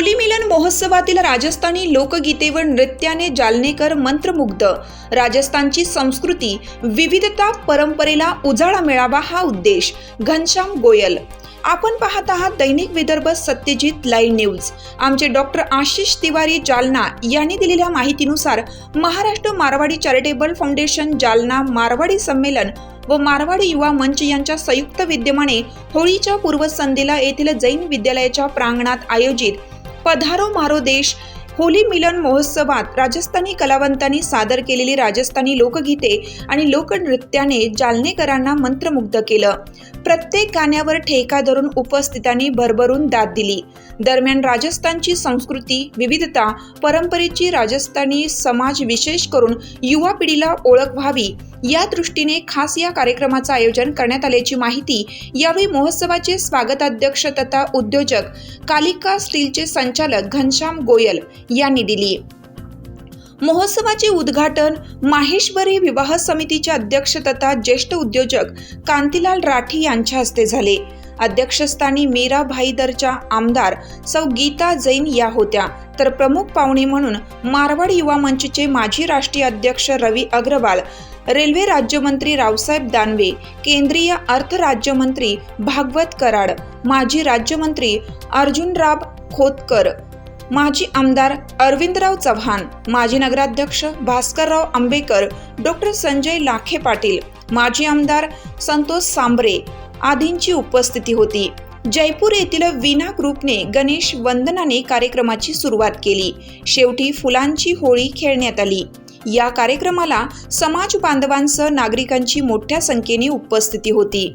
Holy मिलन महोत्सवातील राजस्थानी लोकगीते व नृत्याने जालनेकर मंत्रमुग्ध. राजस्थानची संस्कृती विविधता परंपरेला उजाळा मिळावा हा उद्देश. घनश्याम गोयल. आपण पाहत आहात दैनिक विदर्भ सत्यजित लाईव्ह न्यूज. आमचे डॉक्टर आशिष तिवारी जालना यांनी दिलेल्या माहितीनुसार महाराष्ट्र मारवाडी चॅरिटेबल फाउंडेशन जालना मारवाडी संमेलन व मारवाडी युवा मंच यांच्या संयुक्त विद्यमाने होळीच्या पूर्वसंध्येला येथील जैन विद्यालयाच्या प्रांगणात आयोजित पधारो मारो देश. होली मिलन महोत्सवात राजस्थानी कलावंतांनी सादर केलेली राजस्थानी लोकगीते आणि लोकनृत्याने जालनेकरांना मंत्रमुग्ध केलं. प्रत्येक गाण्यावर ठेका धरून उपस्थितांनी भरभरून दाद दिली. दरम्यान राजस्थानची संस्कृती विविधता परंपरेची राजस्थानी समाज विशेष करून युवा पिढीला ओळख व्हावी. या दृष्टीने खास या कार्यक्रमाचं आयोजन करण्यात आल्याची माहिती यावेळी महोत्सवाचे स्वागताध्यक्ष तथा उद्योजक कालिका स्टीलचे संचालक घनश्याम गोयल यांनी दिली. महोत्सवाचे उद्घाटन माहेश्वरी विवाह समितीचे अध्यक्ष तथा ज्येष्ठ उद्योजक कांतीलाल राठी यांच्या हस्ते झाले. अध्यक्षस्थानी मीरा भाईदरच्या आमदार सौ गीता जैन या होत्या. तर प्रमुख पाहुणे म्हणून मारवाड युवा मंचचे माजी राष्ट्रीय अध्यक्ष रवी अग्रवाल रेल्वे राज्यमंत्री रावसाहेब दानवे केंद्रीय अर्थ राज्यमंत्री भागवत कराड माजी राज्यमंत्री अर्जुनराव खोतकर माजी आमदार अरविंदराव चव्हाण माजी नगराध्यक्ष भास्करराव आंबेकर डॉक्टर संजय लाखे पाटील माजी आमदार संतोष सांबरे आदींची उपस्थिती होती. जयपूर येथील विना ग्रुपने गणेश वंदनाने कार्यक्रमाची सुरुवात केली. शेवटी फुलांची होळी खेळण्यात आली. या कार्यक्रमाला समाज बांधवांसह नागरिकांची मोठ्या संख्येने उपस्थिती होती.